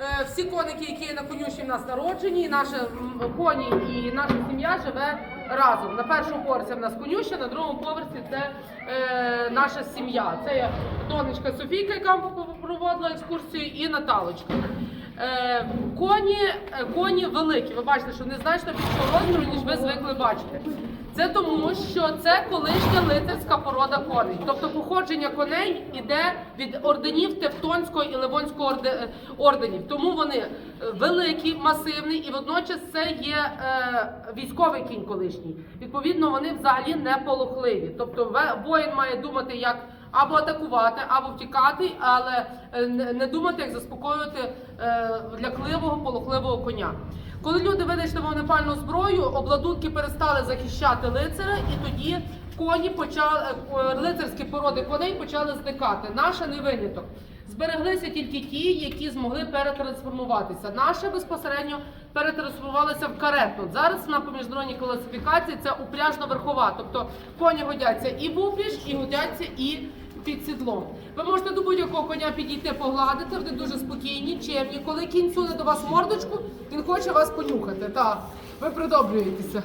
Е, Всі коники, які є на конюшні, в нас народжені, і наші коні і наша сім'я живе разом. На першому поверсі в нас конюшня, на другому поверсі це е, наша сім'я. Це є донечка Софійка, яка проводила екскурсію, і Наталочка. Е, коні, е, коні великі. Ви бачите, що не значно більшого розміру, ніж ви звикли бачити. Це тому, що це колишня лицарська порода коней. Тобто походження коней іде від орденів Тевтонського і Ливонського е, орденів. Тому вони великі, масивні і водночас це є е, військовий кінь колишній. Відповідно, вони взагалі не полохливі. Тобто воїн має думати, як або атакувати, або втікати, але е, не думати, як заспокоювати е, лякливого, полохливого коня. Коли люди винайшли вогнепальну зброю, обладунки перестали захищати лицаря, і тоді коні почали е, лицарські породи коней почали зникати. Наша не виняток. Збереглися тільки ті, які змогли перетрансформуватися. Наша безпосередньо перетрансформувалася в карету. Зараз вона по міжнародній класифікації це упряжно-верхова. Тобто коні годяться і в упряж, і годяться і під сідлом. Ви можете до будь-якого коня підійти погладити, вони дуже спокійні, чемні. Коли кінь суне до вас мордочку, він хоче вас понюхати. Так, ви придобрюєтеся.